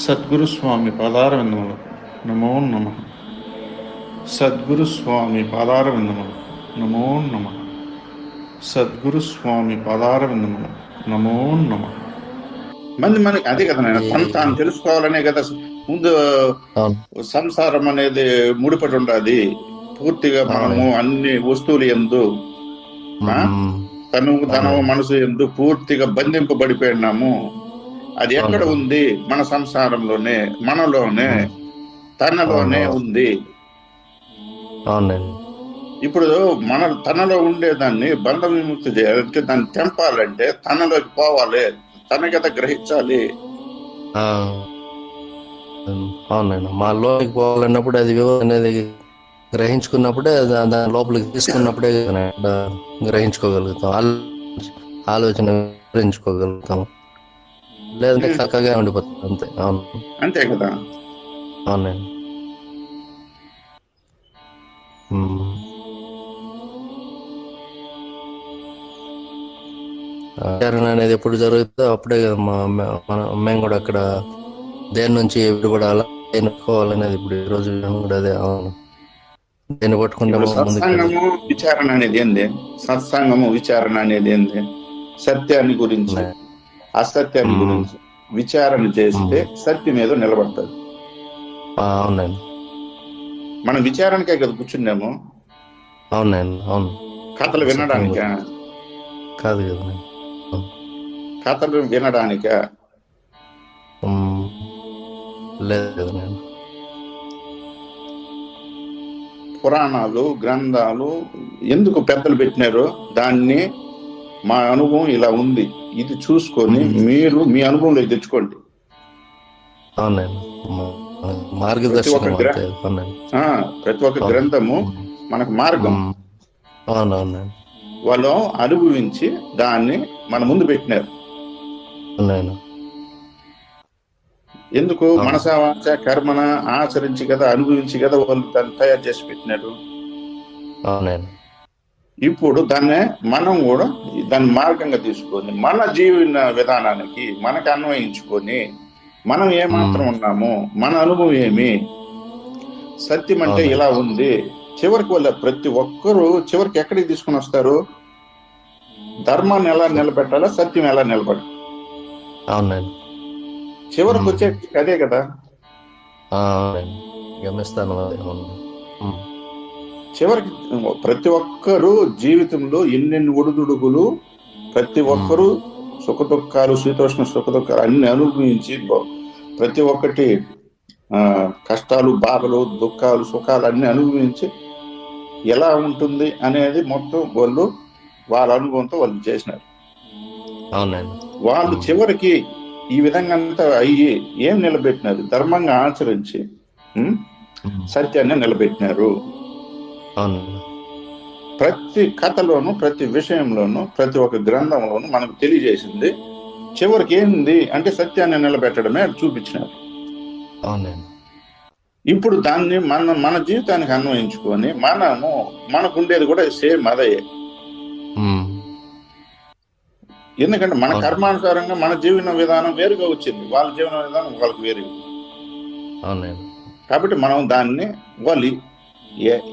సద్గురు స్వామి పాదారవిందములు. నమో నమ. సద్గురు స్వామి పాదారవిందములు. నమో నమ. సద్గురు స్వామి పాదారవిందములు. నమో నమ. మంది మనకి అదే కదా నాయన తను తాను తెలుసుకోవాలనే కదా ముందు సంసారం అనేది ముడిపడి ఉండాలి. పూర్తిగా మనము అన్ని వస్తువులు ఎందు. తను తన. మనసు ఎందు పూర్తిగా బంధింపబడిపోయినాము అది ఎక్కడ. ఉంది? మన సంసారంలోనే మనలోనే తనలోనే. ఉంది. అవునండి. ఇప్పుడు మన తనలో ఉండేదాన్ని బంధ విముక్తి చేయాలంటే దాన్ని తెంపాలంటే తనలోకి పోవాలి. తన కదా గ్రహించాలి. ఆ. అవునండి. మా లోపలికి పోవాలన్నప్పుడు అది అనేది గ్రహించుకున్నప్పుడే దాని లోపలికి తీసుకున్నప్పుడే గ్రహించుకోగలుగుతాం. ఆలో- ఆలోచన గ్రహించుకోగలుగుతాం లేదంటే చక్కగా ఉండిపోతుంది అంతే. అవును. అంతే కదా? అవునండి విచారణ అనేది ఎప్పుడు జరుగుతుందో అప్పుడే కదా మన- మేము కూడా అక్కడ దేని నుంచి విడిపడాలా ఎన్నుకోవాలనేది ఇప్పుడు ఈ రోజు మేము కూడా అదే అవును. దేన్ని పట్టుకుంటే సత్సంగము విచారణ అనేది ఏంది? సత్సంగము విచారణ అనేది ఏంది? సత్యాన్ని గురించి. అసత్యాన్ని మ్మ్. గురించి విచారణ చేస్తే సత్యం ఏదో నిలబడుతుంది. అవునండి. మనం విచారణకే కదా కూర్చున్నాము. అవునండి అవును. కథలు వినడానికా? కాదు కదండి. కథలు వినడానికా. లేదు పురాణాలు గ్రంథాలు ఎందుకు పెద్దలు పెట్టినారు? దాన్ని మా అనుభవం ఇలా ఉంది. ఇది చూసుకొని. మీరు మీ అనుభవంలోకి తెచ్చుకోండి. మార్గదర్శనం ప్రతి ఒక్క గ్రంథము మనకు మార్గం. వాళ్ళు అనుభవించి దాన్ని మన ముందు పెట్టినారు. ఎందుకు. మనసావాచ కర్మన ఆచరించి కదా అనుభవించి కదా వాళ్ళు దాన్ని తయారు చేసి పెట్టినారు. అవునండి. ఇప్పుడు దాన్ని మనం కూడా దాన్ని మార్గంగా తీసుకొని మన జీవన విధానానికి మనకు అన్వయించుకొని మనం ఏమాత్రం ఉన్నాము మన అనుభవం ఏమి? సత్యం అంటే. ఇలా ఉంది. చివరికి వాళ్ళ ప్రతి ఒక్కరూ చివరికి ఎక్కడికి తీసుకుని వస్తారు? ధర్మాన్ని ఎలా నిలబెట్టాలో సత్యం ఎలా నిలబడ అవునండి. చివరికి. వచ్చే అదే కదా? గమనిస్తాను. చివరికి ప్రతి ఒక్కరు జీవితంలో ఎన్నెన్ని ఒడిదుడుకులు ప్రతి ఒక్కరు సుఖ దుఃఖాలు శీతోష్ణ సుఖ దుఃఖాలు అన్ని అనుభవించి ప్రతి ఒక్కటి కష్టాలు బాధలు దుఃఖాలు సుఖాలు అన్ని అనుభవించి ఎలా ఉంటుంది అనేది మొత్తం వాళ్ళు వాళ్ళ అనుభవంతో వాళ్ళు చేసినారు. వాళ్ళు చివరికి ఈ విధంగా అంతా అయ్యి ఏం నిలబెట్టినారు? ధర్మంగా ఆచరించి. సత్యాన్ని నిలబెట్టినారు. ప్రతి కథలోను ప్రతి విషయంలోను ప్రతి ఒక్క గ్రంథంలోను మనకు తెలియజేసింది చివరికి ఏంది అంటే సత్యాన్ని నిలబెట్టడమే అది చూపించినారు. అవునండి. ఇప్పుడు దాన్ని మన మన జీవితానికి అన్వయించుకొని మనము మనకు ఉండేది కూడా సేమ్ అదే. ఎందుకంటే మన. కర్మానుసారంగా మన జీవన విధానం వేరుగా వచ్చింది. వాళ్ళ జీవన విధానం వాళ్ళకి వేరు. అవునండి. కాబట్టి మనం దాన్ని వాళ్ళు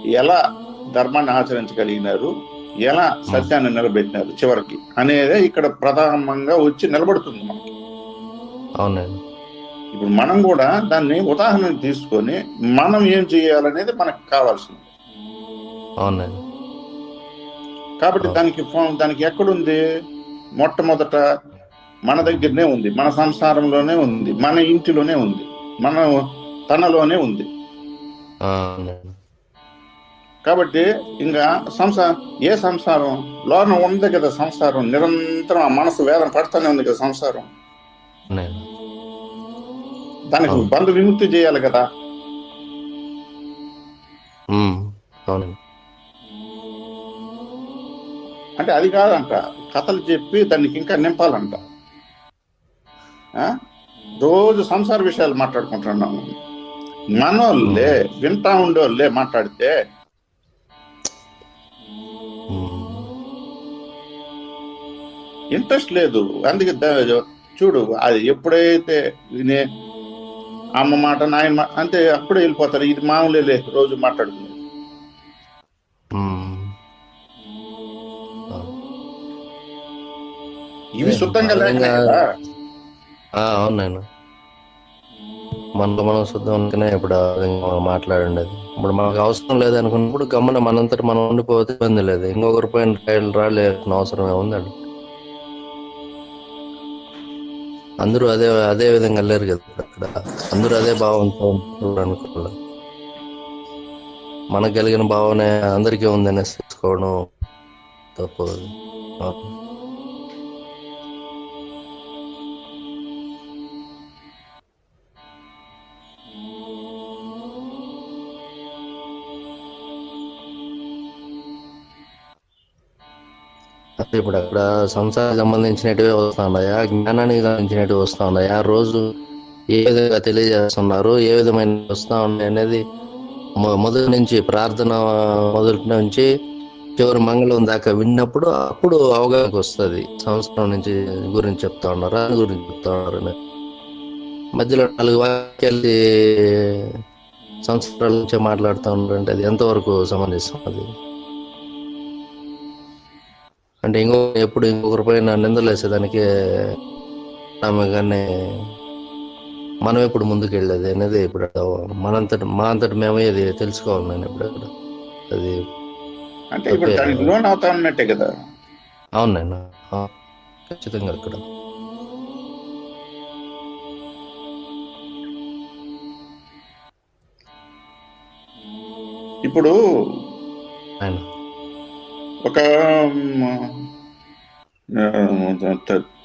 ఎలా ధర్మాన్ని ఆచరించగలిగినారు? ఎలా సత్యాన్ని నిలబెట్టినారు చివరికి? అనేదే ఇక్కడ ప్రధానంగా వచ్చి నిలబడుతుంది మనకి. అవునండి. ఇప్పుడు మనం కూడా దాన్ని ఉదాహరణ తీసుకొని మనం ఏం చేయాలనేది మనకు కావాల్సింది. అవునండి. కాబట్టి దానికి దానికి ఎక్కడుంది? మొట్టమొదట మన దగ్గరనే ఉంది. మన సంసారంలోనే ఉంది. మన ఇంటిలోనే ఉంది. మన తనలోనే ఉంది. కాబట్టి ఇంకా సంసారం ఏ సంసారం? లోన ఉంది కదా సంసారం. నిరంతరం ఆ మనసు వేదన పడుతూనే ఉంది కదా సంసారం. అవును. బంధు విముక్తి చేయాలి కదా. అంటే అది కాదంట. కథలు చెప్పి దానికి ఇంకా నింపాలంట. ఆ? రోజు సంసార విషయాలు మాట్లాడుకుంటున్నాము మనోళ్ళే వింటా ఉండేవాళ్ళే మాట్లాడితే ఇంట్రెస్ట్ లేదు. అందుకే చూడు అది ఎప్పుడైతే వినే అమ్మ మాట నాయన అంతే అప్పుడే వెళ్ళిపోతారు. ఇది మామూలే రోజు మాట్లాడుకునేది. అవును. ఇవి శుద్ధంగా అవునండి మనలో మనం శుద్ధం అనుకునే ఇప్పుడు ఆ విధంగా మనం మాట్లాడండి ఇప్పుడు మనకు అవసరం లేదు అనుకున్నప్పుడు గమ్మున మనంతటి మనం ఉండిపోతే ఇబ్బంది లేదు. ఇంకొకరి పైన కాయలు రాలేసిన అవసరం అందరూ అదే అదే విధంగా లేరు కదా అక్కడ. అందరూ అదే భావంతో అనుకోవాలి. మనకు కలిగిన భావన అందరికీ ఉందనేసి తెలుసుకోవడం తప్పు. ఇప్పుడు అక్కడ సంసారానికి సంబంధించినటివే వస్తున్నాయా? జ్ఞానానికి సంబంధించినవి వస్తున్నాయా? రోజు ఏ విధంగా తెలియజేస్తున్నారు? ఏ విధమైన వస్తా ఉన్నాయి అనేది మొ- మొదటి నుంచి ప్రార్థన మొదటి నుంచి చివరి మంగళం దాకా విన్నప్పుడు అప్పుడు అవగాహనకు వస్తుంది. సంవత్సరం నుంచి గురించి చెప్తా ఉన్నారు? దాని గురించి చెప్తా ఉన్నారు అని. మధ్యలో నాలుగు వాక్యాలు సంవత్సరాల నుంచే మాట్లాడుతూ ఉన్నారంటే అది ఎంతవరకు సంబంధిస్తుంది? అది అంటే ఇంకో ఎప్పుడు ఇంకొకరి పైన నిందలేసేదానికి ఆమె కానీ మనం ఎప్పుడు ముందుకు వెళ్ళేది అనేది ఇప్పుడు మనంతటి మా అంతటి మేమే ఇది తెలుసుకోవాలి నేను ఇప్పుడు అక్కడ. అది అంటే ఇప్పుడు ఓకే. దానికి లోన్ అవుతా ఉన్నట్టే కదా? అవును ఖచ్చితంగా అక్కడ. ఇప్పుడు ఆయన ఒక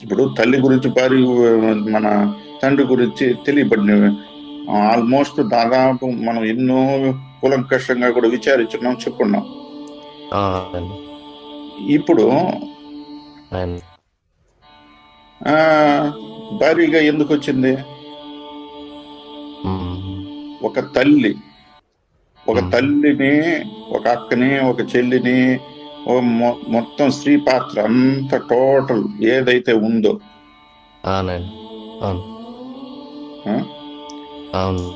ఇప్పుడు తల్లి గురించి భార్య మన తండ్రి గురించి తెలియబడిన ఆల్మోస్ట్ దాదాపు మనం ఎన్నో కూలంకషంగా కూడా విచారించున్నాం ఆయన ఇప్పుడు భారీగా ఎందుకు వచ్చింది? ఒక తల్లి ఒక. తల్లిని ఒక అక్కని ఒక చెల్లిని మొత్తం స్త్రీ పాత్ర అంత టోటల్ ఏదైతే ఉందో. ఆ, అవును.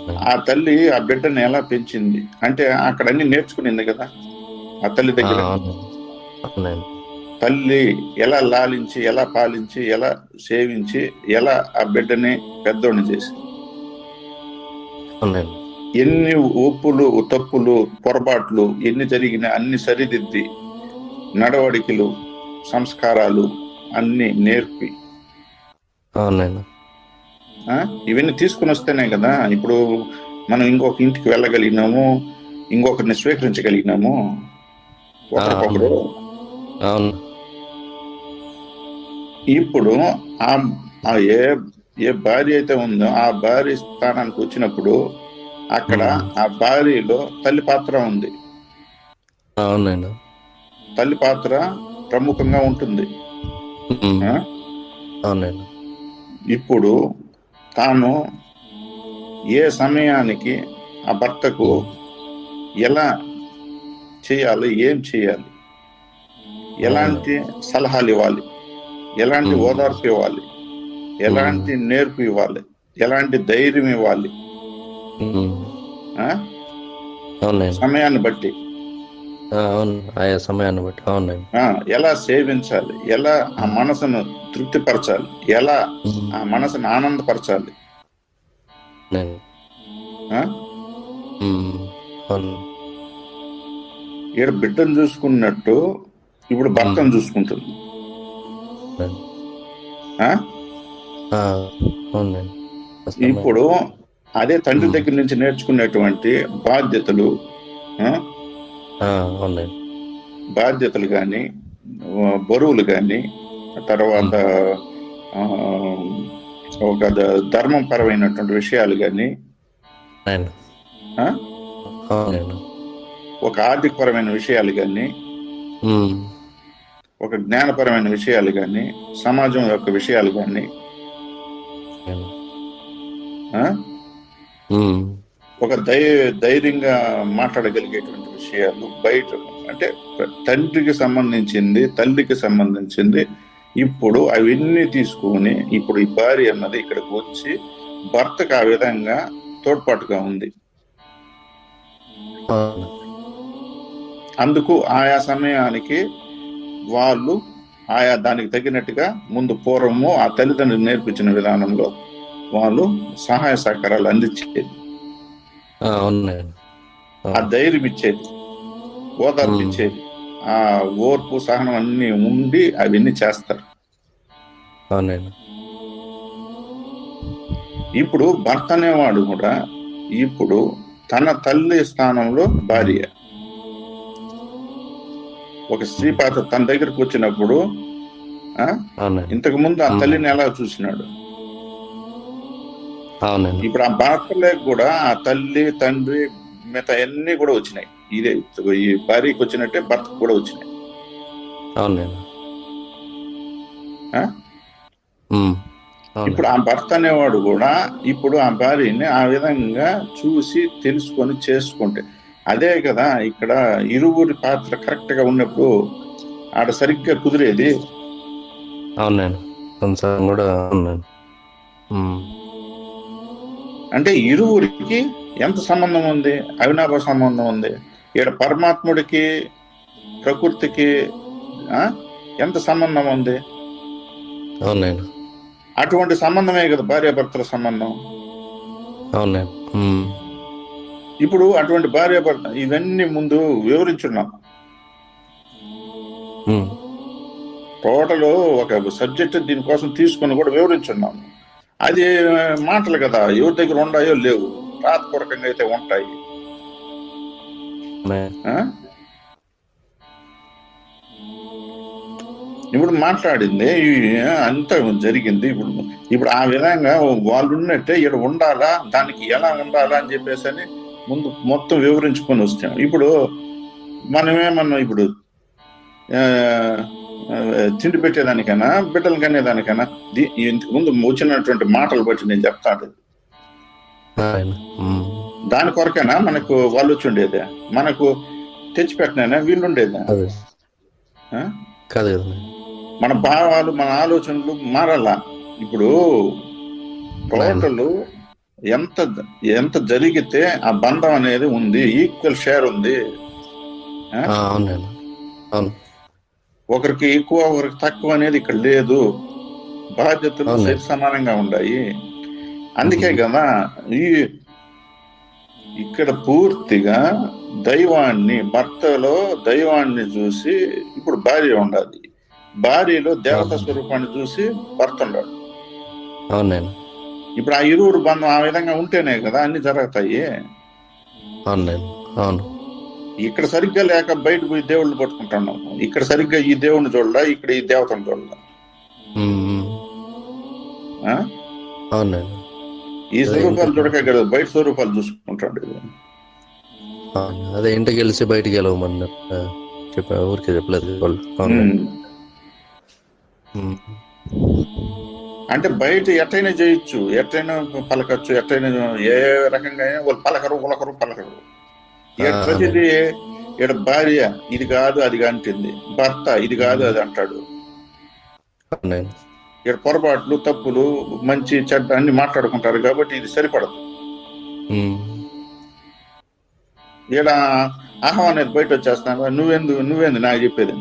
తల్లి ఆ బిడ్డని ఎలా పెంచింది? అంటే అక్కడ అన్ని నేర్చుకునింది కదా? ఆ తల్లి దగ్గర. తల్లి ఎలా లాలించి ఎలా పాలించి ఎలా సేవించి ఎలా ఆ బిడ్డని పెద్దోడిని చేసి అవును నాయన. ఎన్ని ఒప్పులు తప్పులు పొరపాట్లు ఎన్ని జరిగినా అన్ని సరిదిద్ది నడవడికలు సంస్కారాలు అన్ని నేర్పి. ఇవన్నీ తీసుకుని వస్తేనే కదా ఇప్పుడు మనం ఇంకొక ఇంటికి వెళ్ళగలిగినాము ఇంకొకరిని స్వీకరించగలిగినాము. ఒకరికొకరు. ఇప్పుడు ఆ ఏ ఏ భార్య అయితే ఉందో ఆ భార్య స్థానానికి వచ్చినప్పుడు అక్కడ ఆ భార్యలో తల్లి పాత్ర ఉంది. అవును నాయన. తల్లి పాత్ర ప్రముఖంగా ఉంటుంది. ఇప్పుడు తాను ఏ సమయానికి ఆ భర్తకు ఎలా చేయాలి ఏం చేయాలి ఎలాంటి సలహాలు ఇవ్వాలి ఎలాంటి. ఓదార్పు ఇవ్వాలి ఎలాంటి నేర్పు ఇవ్వాలి ఎలాంటి ధైర్యం ఇవ్వాలి. సమయాన్ని బట్టి. అవును. ఆయా సమయాన్ని బట్టి. అవును నాయన. ఆ, ఎలా సేవించాలి? ఎలా ఆ మనసును తృప్తిపరచాలి? ఎలా ఆ మనసును ఆనందపరచాలి? ఈడ బిడ్డను చూసుకున్నట్టు ఇప్పుడు భర్తను చూసుకుంటుంది. ఇప్పుడు అదే తండ్రి. దగ్గర నుంచి నేర్చుకునేటువంటి బాధ్యతలు బాధ్యతలు కానీ బరువులు కానీ తర్వాత ఒక ద- ధర్మపరమైనటువంటి విషయాలు కానీ ఒక ఆర్థికపరమైన విషయాలు కానీ ఒక జ్ఞానపరమైన విషయాలు కానీ సమాజం యొక్క విషయాలు కానీ ఒక ధై ధైర్యంగా మాట్లాడగలిగేటువంటి విషయాలు బయట అంటే తండ్రికి సంబంధించింది తల్లికి సంబంధించింది ఇప్పుడు అవన్నీ తీసుకొని ఇప్పుడు ఈ భార్య అన్నది ఇక్కడికి వచ్చి భర్తకు ఆ విధంగా తోడ్పాటుగా ఉంది. అందుకు ఆయా సమయానికి వాళ్ళు ఆయా దానికి తగినట్టుగా ముందు పూర్వము ఆ తల్లిదండ్రులు నేర్పించిన విధానంలో వాళ్ళు సహాయ సహకారాలు అందించేది. అవునండి. ఆ ధైర్యం ఇచ్చేది ఓదార్పు ఇచ్చేది ఆ ఓర్పు సహనం అన్ని ఉండి అవన్నీ చేస్తారు. ఇప్పుడు భర్త అనేవాడు కూడా ఇప్పుడు తన తల్లి స్థానంలో భార్య. ఒక స్త్రీ పాత్ర తన దగ్గరకు వచ్చినప్పుడు ఇంతకు ముందు ఆ తల్లిని ఎలా చూసినాడు? ఇప్పుడు ఆ భర్తలకు కూడా ఆ తల్లి తండ్రి మిగతా అన్ని కూడా వచ్చినాయి. ఇదే ఈ భార్యకి వచ్చినట్టే భర్తకు కూడా వచ్చినాయి. అవునండి ఇప్పుడు ఆ భర్త అనేవాడు కూడా ఇప్పుడు ఆ భార్యని ఆ విధంగా చూసి తెలుసుకొని చేసుకుంటే. అదే కదా ఇక్కడ ఇరువురి పాత్ర కరెక్ట్గా ఉన్నప్పుడు ఆడ సరిగ్గా కుదిరేది? అవునండి కూడా అవునండి అంటే ఇరువురికి ఎంత సంబంధం ఉంది? అవినాభ సంబంధం ఉంది. ఇక్కడ పరమాత్ముడికి ప్రకృతికి ఎంత సంబంధం ఉంది? అవునండి అటువంటి సంబంధమే కదా భార్యాభర్తల సంబంధం. అవునండి ఇప్పుడు అటువంటి భార్యాభర్త ఇవన్నీ ముందు వివరించున్నాం. టోటల్ ఒక సబ్జెక్ట్ దీనికోసం తీసుకొని కూడా వివరించున్నాం. అది మాటలు కదా ఎవరి దగ్గర ఉన్నాయో లేవు. రాతపూర్వకంగా అయితే ఉంటాయి? ఇప్పుడు మాట్లాడింది అంత జరిగింది. ఇప్పుడు ఇప్పుడు ఆ విధంగా వాళ్ళు ఉన్నట్టే ఇక్కడ ఉండాలా దానికి ఎలా ఉండాలా అని చెప్పేసి అని ముందు మొత్తం వివరించుకొని వస్తాం. ఇప్పుడు మనమేమన్నా ఇప్పుడు తిండి పెట్టేదానికైనా బిడ్డలు కనేదానికైనా దీ- ఇంతకు ముందు వచ్చినటువంటి మాటలు బట్టి నేను చెప్తాను. దాని కొరకైనా? మనకు వాళ్ళు వచ్చి ఉండేది మనకు తెచ్చిపెట్టినైనా వీళ్ళు ఉండేది? కాదు మన భావాలు మన ఆలోచనలు మారాలా. ఇప్పుడు టోటల్ ఎంత ఎంత జరిగితే ఆ బంధం అనేది ఉంది ఈక్వల్ షేర్ ఉంది. ఒకరికి ఎక్కువ ఒకరికి తక్కువ అనేది ఇక్కడ లేదు. బాధ్యతలు సమానంగా ఉన్నాయి అందుకే కదా ఈ ఇక్కడ పూర్తిగా దైవాన్ని భర్తలో దైవాన్ని చూసి ఇప్పుడు భార్య ఉండాలి. భార్యలో దేవత. స్వరూపాన్ని చూసి భర్త ఉండాలి. అవునండి. ఇప్పుడు ఆ ఇరువురు బంధం ఆ విధంగా ఉంటేనే కదా అన్ని జరుగుతాయి. అవునండి. అవును. ఇక్కడ సరిగ్గా లేక బయట పోయి దేవుళ్ళు పట్టుకుంటున్నాం. ఇక్కడ సరిగ్గా ఈ దేవుడిని చూడాల ఇక్కడ ఈ దేవతను చూడాల? అవునండి. ఈ స్వరూపాలు చూడక కదా బయట స్వరూపాలు చూసుకుంటాడు. అదే ఇంటికి వెళ్ళి బయటికి వెళ్ళమన్న. చెప్పా ఊరికే చెప్పలేదు అంటే బయట ఎట్టయినా చేయొచ్చు ఎట్టయినా పలకచ్చు ఎట్టయినా ఏ రకంగా అయినా వాళ్ళు పలకరు ఉలకరు పలకరు. ప్రతిదీ ఈడ భార్య ఇది కాదు అది అంటుంది. భర్త ఇది కాదు అది అంటాడు. ఇక్కడ పొరపాట్లు తప్పులు మంచి చెడ్డ అన్ని మాట్లాడుకుంటారు కాబట్టి ఇది సరిపడదు. ఈడ అహం అనేది బయట వచ్చేస్తాను నువ్వెందు నువ్వేంది నాకు చెప్పేది?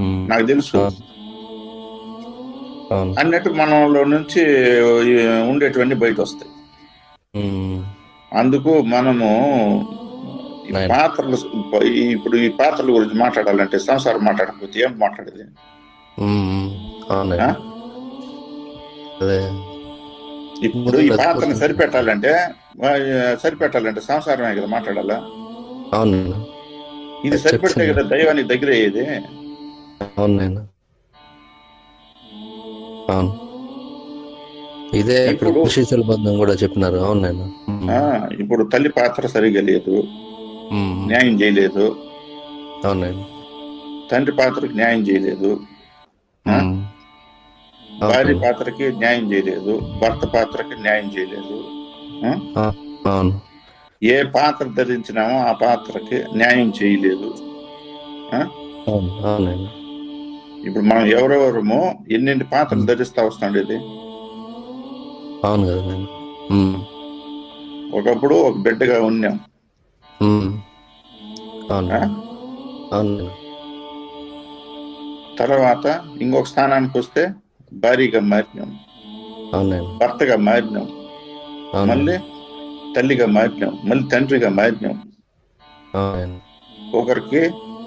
ఉమ్, నాకు తెలుసు. అన్నట్టు మనలో నుంచి ఈ ఉండేటివన్నీ బయట వస్తాయి అందుకు మనము. పాత్రలు ఇప్పుడు ఈ పాత్రల గురించి మాట్లాడాలంటే సంసారం మాట్లాడకపోతే ఏం మాట్లాడేది? ఇప్పుడు ఈ పాత్రని సరిపెట్టాలంటే సరిపెట్టాలంటే సంసారమే కదా మాట్లాడాలా? ఇది సరిపెడితే కదా దైవానికి దగ్గర అయ్యేది అవును. ఇదే ఇప్పుడు- బంధం కూడా చెప్పినారు. అవును ఇప్పుడు తల్లి పాత్ర సరిగా లేదు. న్యాయం చేయలేదు. తండ్రి పాత్రకి న్యాయం చేయలేదు? భార్య పాత్రకి న్యాయం చేయలేదు. భర్త పాత్రకి న్యాయం చేయలేదు. ఏ పాత్ర ధరించినామో ఆ పాత్రకి న్యాయం చేయలేదు. ఇప్పుడు మనం ఎవరెవరమో ఎన్నెన్ని పాత్రలు ధరిస్తా వస్తుండేది అవును కదా ఒకప్పుడు ఒక బిడ్డగా ఉన్నాం. తర్వాత ఇంకొక స్థానానికి వస్తే భార్యగా మారినాం. భర్తగా మారినాం. మళ్ళీ తల్లిగా మారినాం. మళ్ళీ తండ్రిగా మారినాం. ఒకరికి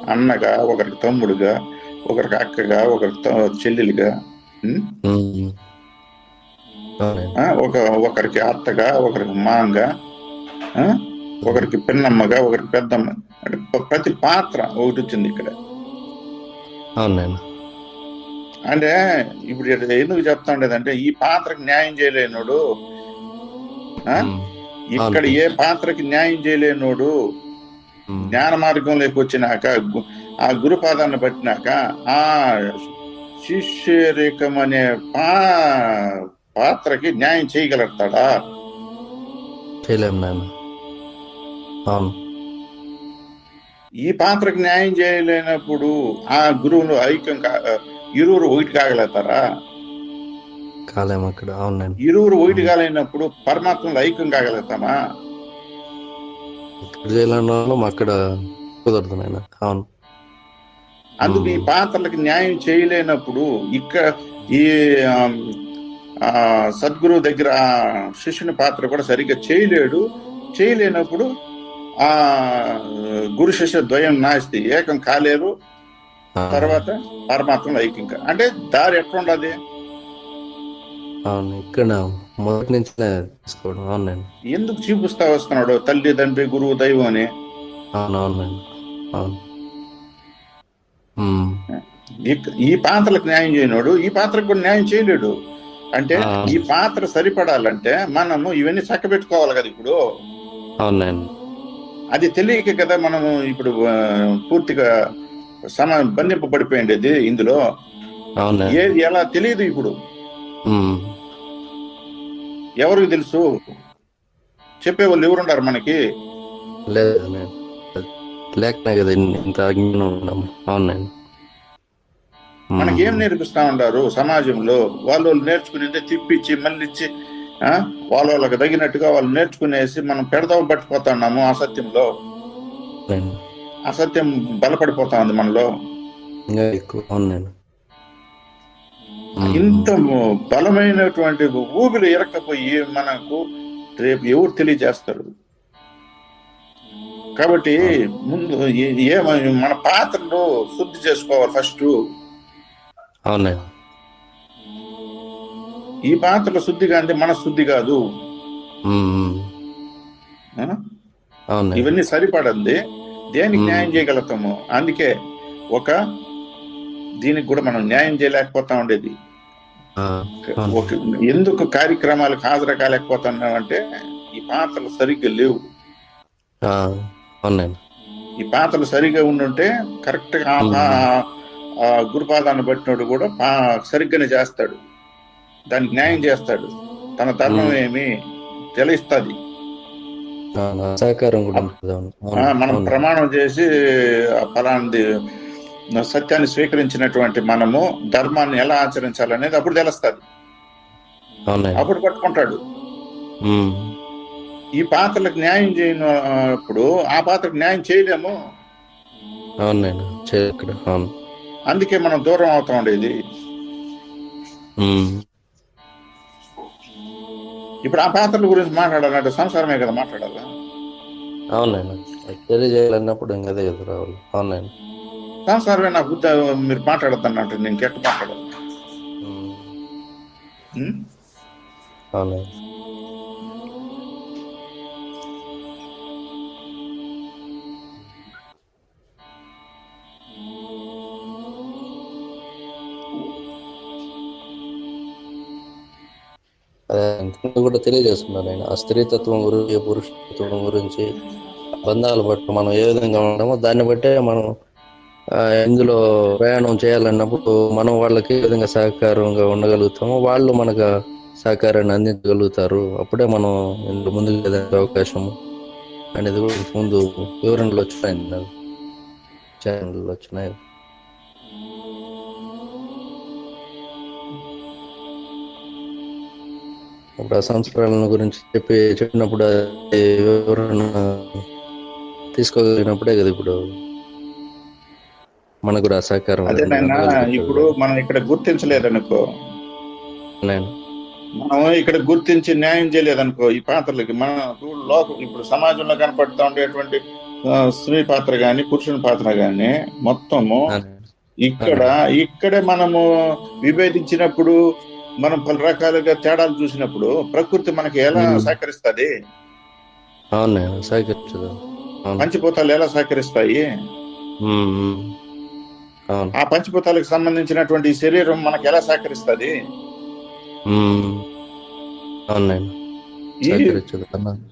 అన్నగా ఒకరికి తమ్ముడుగా ఒకరికి అక్కగా ఒకరికి చెల్లెలుగా ఆ, ఒక ఒకరికి అత్తగా ఒకరికి మాంగా ఒకరికి పిన్నమ్మగా ఒకరికి పెద్దమ్మ అంటే ప్రతి పాత్ర ఒకటి వచ్చింది ఇక్కడ. అవును నేను అంటే ఇప్పుడు ఎందుకు చెప్తా ఉండేదంటే ఈ పాత్రకి న్యాయం చేయలేనోడు ఇక్కడ ఏ పాత్రకి న్యాయం చేయలేనోడు. జ్ఞాన మార్గంలోకి వచ్చినాక ఆ గురుపాదాన్ని పట్టినాక ఆ శిష్యరేఖం అనే పా పాత్రకి న్యాయం చేయగలుగుతాడా? చేయలేము నాన్న ఈ పాత్రకి న్యాయం చేయలేనప్పుడు ఆ గురువులు ఐక్యం కా- ఇరువురు ఒకటి కాగలుగుతారా? కాలేము అక్కడ. అవును నేను. ఇరువురు ఒకటి కాలేనప్పుడు పరమాత్మలో ఐక్యం కాగలుగుతామా? ఇక్కడ చేయలేని వాళ్ళం అక్కడ కుదరదు నాయన. అవును. అందుకు ఈ పాత్రలకు న్యాయం చేయలేనప్పుడు ఇక్కడ ఈ ఆమ్, ఆ, సద్గురు దగ్గర శిష్యుని పాత్ర కూడా సరిగ్గా చేయలేడు. చేయలేనప్పుడు ఆ గురు శిష్య ద్వయం నాస్తి ఏకం కాలేరు తర్వాత పరమాత్మలో ఐక్యం కా- అంటే దారి ఎట్లా ఉండదు అవును ఇక్కడ మొదటి నుంచి తీసుకోవడం అవును నేను ఎందుకు చూపిస్తా వస్తున్నాడు? తల్లి తండ్రి గురువు దైవం అని. అవును అవును. ఈ- పాత్రలకు న్యాయం చేయనోడు ఈ పాత్రకు కూడా న్యాయం చేయలేడు. అంటే. ఈ పాత్ర సరిపడాలంటే మనము ఇవన్నీ చక్కబెట్టుకోవాలి కదా ఇప్పుడు. అవును నేను అది తెలియక కదా మనము ఇప్పుడు పూర్తిగా సమ బంధింపబడిపోయిండేది ఇందులో. అవును నేను ఏది ఎలా తెలియదు ఇప్పుడు. ఎవరికి తెలుసు? చెప్పేవాళ్ళు ఎవరున్నారు మనకి? లేకనే కదా ఇంత అజ్ఞానం ఉన్నాము మనకి ఏం నేర్పిస్తా ఉండారు సమాజంలో? వాళ్ళు వాళ్ళు నేర్చుకునేదే తిప్పిచ్చి మళ్ళీ ఇచ్చి వాళ్ళ వాళ్ళకి తగినట్టుగా వాళ్ళు నేర్చుకునేసి మనం పెడదాం పట్టిపోతున్నాము అసత్యంలో అసత్యం బలపడిపోతా ఉంది మనలో. ఇంత బలమైనటువంటి ఊబిలు ఇరక్కపోయి మనకు రేపు ఎవరు తెలియజేస్తారు? కాబట్టి ముందు ఏ- మన పాత్రలు శుద్ధి చేసుకోవాలి ఫస్ట్. అవును నేను ఈ పాత్రల శుద్ధిగా అంటే మన శుద్ధి కాదు ఇవన్నీ సరిపడంది. దేనికి. న్యాయం చేయగలుగుతాము? అందుకే ఒక దీనికి కూడా మనం న్యాయం చేయలేకపోతా ఉండేది. ఎందుకు కార్యక్రమాలకు హాజరు కాలేకపోతున్నాం అంటే ఈ పాత్రలు సరిగ్గా లేవు. ఈ పాత్రలు సరిగ్గా ఉండుంటే కరెక్ట్గా గురుపాదాన్ని బట్టినోడు కూడా పా- సరిగ్గానే చేస్తాడు. దానికి న్యాయం చేస్తాడు. తన ధర్మం. ఏమి తెలిస్తుంది సహకారం మనం. ప్రమాణం చేసి ఆ ఫలాంది సత్యాన్ని స్వీకరించినటువంటి మనము ధర్మాన్ని ఎలా ఆచరించాలనేది అప్పుడు తెలుస్తుంది. అప్పుడు పట్టుకుంటాడు. ఈ పాత్రలకు న్యాయం చేయనప్పుడు ఆ పాత్రకు న్యాయం చేయలేము. అందుకే మనం దూరం అవుతా ఉండేది ఇప్పుడు ఆ పాత్రల గురించి మాట్లాడాలంటే సంసారమే కదా మాట్లాడాలా? అవును నేను తెలియజేయాలన్నప్పుడు ఇంకా కదా రావాలి. అవును నేను సంసారమే నా బుద్ధి మీరు మాట్లాడద్దన్నట్టు నేను కెట్ట మాట్లాడాలి. ఉమ్, కూడా తెలియజేస్తున్నాను ఆయన. ఆ స్త్రీతత్వం గురించి పురుషత్వం గురించి బంధాలు బట్టి మనం ఏ విధంగా ఉంటామో దాన్ని బట్టే మనం ఇందులో ప్రయాణం చేయాలన్నప్పుడు మనం వాళ్ళకి ఏ విధంగా సహకారంగా ఉండగలుగుతామో వాళ్ళు మనకు సహకారాన్ని అందించగలుగుతారు. అప్పుడే మనం ఇందులో ముందుకు వెళ్ళే అవకాశం అనేది కూడా ముందు వివరణలు వచ్చినాయి. నాకు వచ్చినాయి. ఇప్పుడు ఆ సంస్కారాలను గురించి చెప్పి చెప్పినప్పుడు వివరణ తీసుకోగలిగినప్పుడే కదా ఇప్పుడు మనకు కూడా ఆ సహకారం అదే నాయన అందువల్ల ఇప్పుడు మనం ఇక్కడ గుర్తించలేదనుకో. నేను మనం ఇక్కడ గుర్తించి న్యాయం చేయలేదనుకో ఈ పాత్రలకి మనకు లోకం ఇప్పుడు సమాజంలో కనపడుతూ ఉండేటువంటి స్త్రీ పాత్ర గాని పురుషుని పాత్ర గాని మొత్తము ఇక్కడ ఇక్కడే మనము విభేదించినప్పుడు మనం పలు రకాలుగా తేడాలు చూసినప్పుడు ప్రకృతి మనకి ఎలా. సహకరిస్తుంది? సహకరించదు అవును. పంచభూతాలు ఎలా సహకరిస్తాయి? ఆ పంచభూతాలకు సంబంధించినటువంటి శరీరం మనకి ఎలా సహకరిస్తుంది? ఈ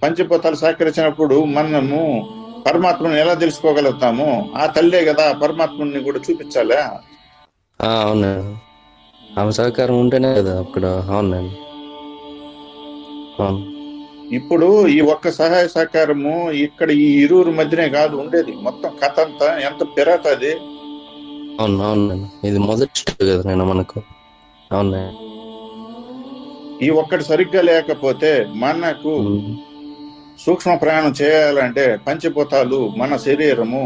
పంచభూతాలు సహకరించినప్పుడు మనము పరమాత్మను ఎలా తెలుసుకోగలుగుతాము? ఆ తల్లే కదా పరమాత్మని కూడా చూపించాలా? అవును. ఆమె సహకారం ఉంటేనే కదా అక్కడ అవును నేను అవును. ఇప్పుడు ఈ ఒక్క సహాయ సహకారము ఇక్కడ ఈ ఇరువురు మధ్యనే కాదు ఉండేది. మొత్తం కథ అంతా ఎంత పెరగతుంది అవును అవును నేను. ఇది మొదటి కదా నేను మనకు. అవును ఈ ఒక్కటి సరిగ్గా లేకపోతే మనకు. సూక్ష్మ ప్రయాణం చేయాలంటే పంచభూతాలు మన శరీరము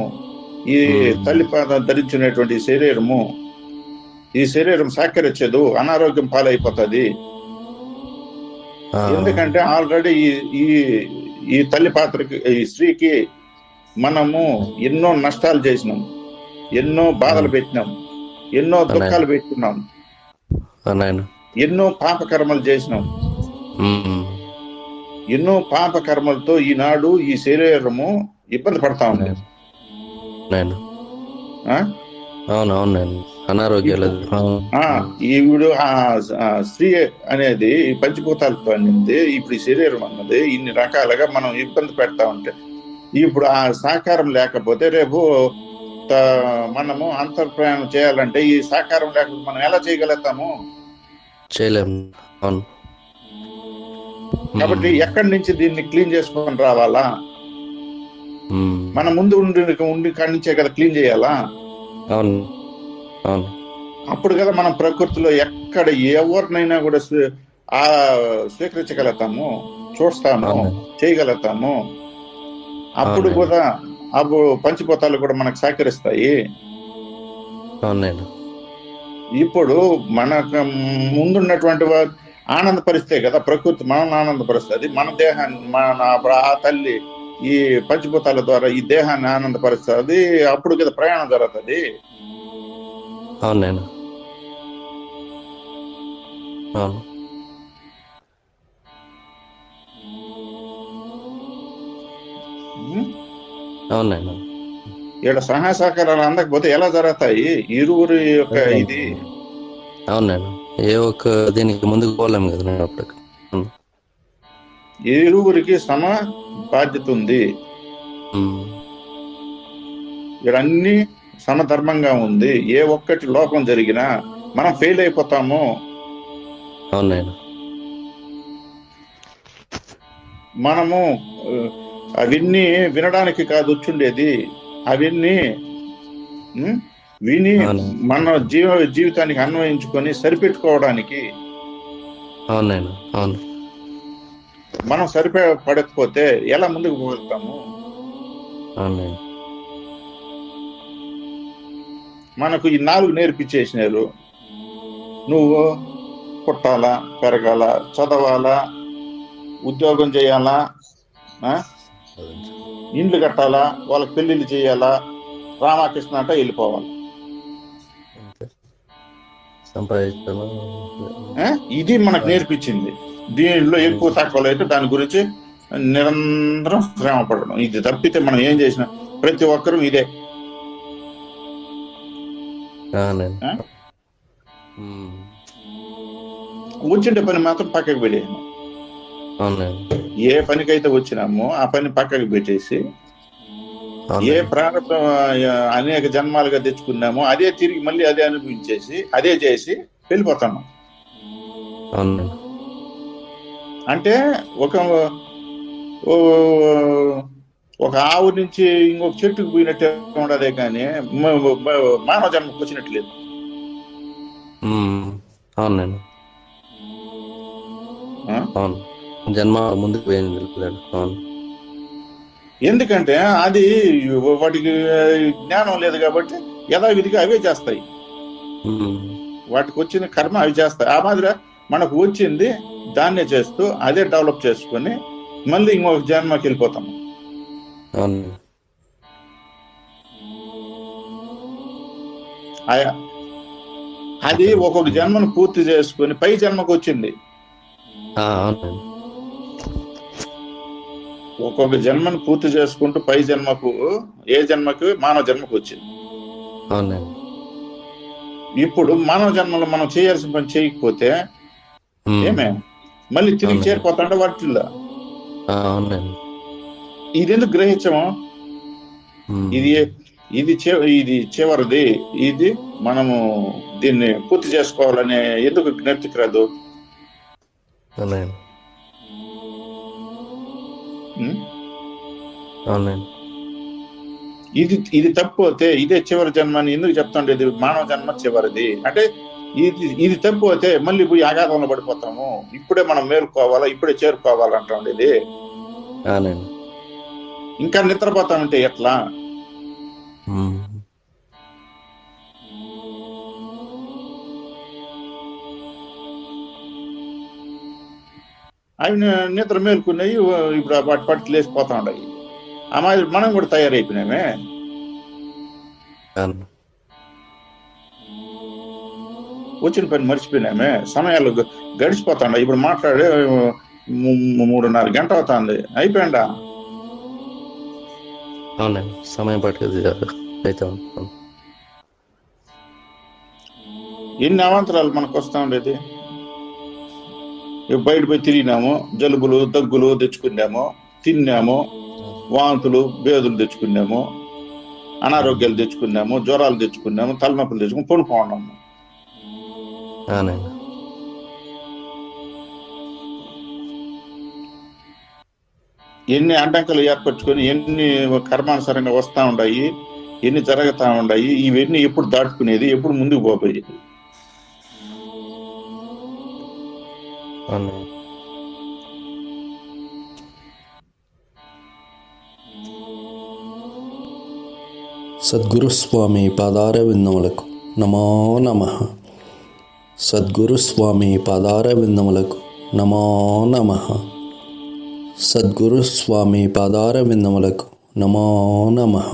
ఈ. తల్లిపాద ధరించినటువంటి శరీరము ఈ శరీరం సహకరించదు అనారోగ్యం పాలైపోతుంది. ఎందుకంటే ఆల్రెడీ ఈ ఈ తల్లి పాత్రకి ఈ స్త్రీకి మనము ఎన్నో నష్టాలు చేసినాం. ఎన్నో బాధలు పెట్టినాం. ఎన్నో దుఃఖాలు పెట్టుకున్నాం నాయన ఎన్నో పాప కర్మలు చేసినాం. ఉమ్. ఎన్నో పాప కర్మలతో ఈనాడు ఈ శరీరము ఇబ్బంది పడతా ఉంది. నేను అనారోగ్యాలు ఈవిడు స్త్రీ అనేది ఈ పంచభూతాలతో అనింది ఇప్పుడు ఈ శరీరం అన్నది ఇన్ని రకాలుగా మనం ఇబ్బంది పెడతా ఉంటే ఇప్పుడు ఆ సహకారం లేకపోతే రేపు మనము అంతర్ప్రయాణం చేయాలంటే ఈ సహకారం లేకపోతే మనం ఎలా చేయగలుగుతాము? చేయలేము అవును. కాబట్టి ఎక్కడి నుంచి దీన్ని క్లీన్ చేసుకొని రావాలా. మన ముందు ఉండి ఉండి కాడి నుంచే కదా క్లీన్ చేయాలా? అవును. అప్పుడు కదా మనం ప్రకృతిలో ఎక్కడ ఎవరినైనా కూడా ఆ స్వీకరించగలుగుతాము చూస్తాము. చేయగలుగుతాము. అప్పుడు. కూడా అప్పుడు పంచిపోతాలు కూడా మనకు సహకరిస్తాయి ఇప్పుడు మనకు ముందున్నటువంటి ఆనందపరిస్తే కదా ప్రకృతి మనల్ని ఆనందపరుస్తుంది. మన దేహాన్ని మన ఆ తల్లి ఈ పంచభూతాల ద్వారా ఈ దేహాన్ని ఆనందపరుస్తుంది. అప్పుడు కదా ప్రయాణం జరుగుతుంది. అవును నేను. అవును? అవును నేను. ఇక్కడ సహాయ సహకారాలు అందకపోతే ఎలా జరుగుతాయి? ఇరువురి యొక్క ఇది. అవును నేను. ఏ ఒక్క దీనికి ముందుకు పోలేము కదా నేను అప్పటికి. ఇరువురికి సమ బాధ్యత ఉంది. ఇక్కడ అన్ని సమధర్మంగా ఉంది. ఏ ఒక్కటి లోపం జరిగినా మనం ఫెయిల్ అయిపోతాము. మనము అవన్నీ వినడానికి కాదు వచ్చుండేది. అవన్నీ విని. మన జీవ జీవితానికి అన్వయించుకొని సరిపెట్టుకోవడానికి. అవును మనం సరిపే పడకపోతే ఎలా ముందుకు పోగలుగుతాము? అవును మనకు ఈ నాలుగు నేర్పించేసినారు నువ్వు పుట్టాలా పెరగాల చదవాలా ఉద్యోగం చేయాలా? ఇండ్లు కట్టాలా వాళ్ళకి పెళ్ళిళ్ళు చేయాలా రామకృష్ణ అంట వెళ్ళిపోవాలి? ఇది మనకు నేర్పించింది. దీనిలో ఎక్కువ తక్కువలు అయితే దాని గురించి నిరంతరం శ్రమ పడడం. ఇది తప్పితే మనం ఏం చేసినా ప్రతి ఒక్కరూ ఇదే. వచ్చిండే పని మాత్రం పక్కకు పెట్టేయను అవునండి. ఏ పనికైతే వచ్చినామో ఆ పని పక్కకి పెట్టేసి ఏ ప్రారంభం అనేక జన్మాలుగా తెచ్చుకున్నామో అదే తిరిగి మళ్ళీ అదే అనుభవించేసి అదే చేసి వెళ్ళిపోతున్నాం అవునండి. అంటే ఒక ఓ- ఒక ఆవు నుంచి ఇంకొక చెట్టుకు పోయినట్టే ఉండదే కానీ మానవ జన్మకు వచ్చినట్లేదు ఉమ్, అవునండి? అవును జన్మ ముందుకు పోయింది అవును. ఎందుకంటే అది వాటికి జ్ఞానం లేదు కాబట్టి యథావిధిగా అవే చేస్తాయి. వాటికి వచ్చిన కర్మ అవి చేస్తాయి. ఆ మాదిరి మనకు వచ్చింది దాన్నే చేస్తూ అదే డెవలప్ చేసుకొని మళ్ళీ ఇంకొక జన్మకి వెళ్ళిపోతాం. అది ఒక్కొక్క జన్మను పూర్తి చేసుకొని పై జన్మకు వచ్చింది. ఒక్కొక్క జన్మను పూర్తి చేసుకుంటూ పై జన్మకు ఏ జన్మకు మానవ జన్మకు వచ్చింది. ఇప్పుడు మానవ జన్మలో మనం చేయాల్సిన పని చేయకపోతే ఏమే? మళ్ళీ తిరిగి. చేరిపోతాంటే వాటిల్లో అవునండి ఇది ఎందుకు గ్రహించము? ఉమ్, ఇది ఇది ఇది చివరిది. ఇది మనము దీన్ని పూర్తి చేసుకోవాలనే ఎందుకు జ్ఞప్తికి రాదు? అవునండి ఇది ఇది తప్పిపోతే ఇదే చివరి జన్మ అని ఎందుకు చెప్తాండేది? మానవ జన్మ చివరిది. అంటే ఇది ఇది తప్పిపోతే మళ్ళీ పోయి ఆఘాతంలో పడిపోతాము. ఇప్పుడే మనం మేలుకోవాలా? ఇప్పుడే చేరుకోవాలంటాండేది. అవునండి ఇంకా నిద్రపోతామంటే ఎట్లా? అవి నిద్ర మేలుకున్నాయి ఇప్పుడు వాటి పట్టు లేచిపోతా ఆ మాదిరి మనం కూడా తయారైపోయినామే. వచ్చిన పని మర్చిపోయినామే. సమయాలు గడిచిపోతాండ ఇప్పుడు మాట్లాడే మూడున్నర గంట అవుతుంది. అయిపోయిందా? అవునండి. సమయం పట్టుకుంది అయితే. ఎన్ని అవాంతరాలు మనకు వస్తా ఉండేది? బయట పోయి తిరిగినాము జలుబులు దగ్గులు తెచ్చుకున్నాము తిన్నాము వాంతులు బేదులు తెచ్చుకున్నాము అనారోగ్యాలు తెచ్చుకున్నాము జ్వరాలు తెచ్చుకున్నాము తలనొప్పులు తెచ్చుకుని పడుకోన్నాము ఎన్ని అడ్డంకులు ఏర్పరచుకొని ఎన్ని కర్మానుసారంగా వస్తా ఉన్నాయి ఎన్ని జరుగుతా ఉన్నాయి ఇవన్నీ ఎప్పుడు దాటుకునేది ఎప్పుడు ముందుకు పోయేది అవునండి సద్గురుస్వామి పాదార విందములకు నమో నమ. సద్గురుస్వామి పాదార విందములకు నమో నమ. సద్గురుస్వామి పాదార విందములకు నమో నమః.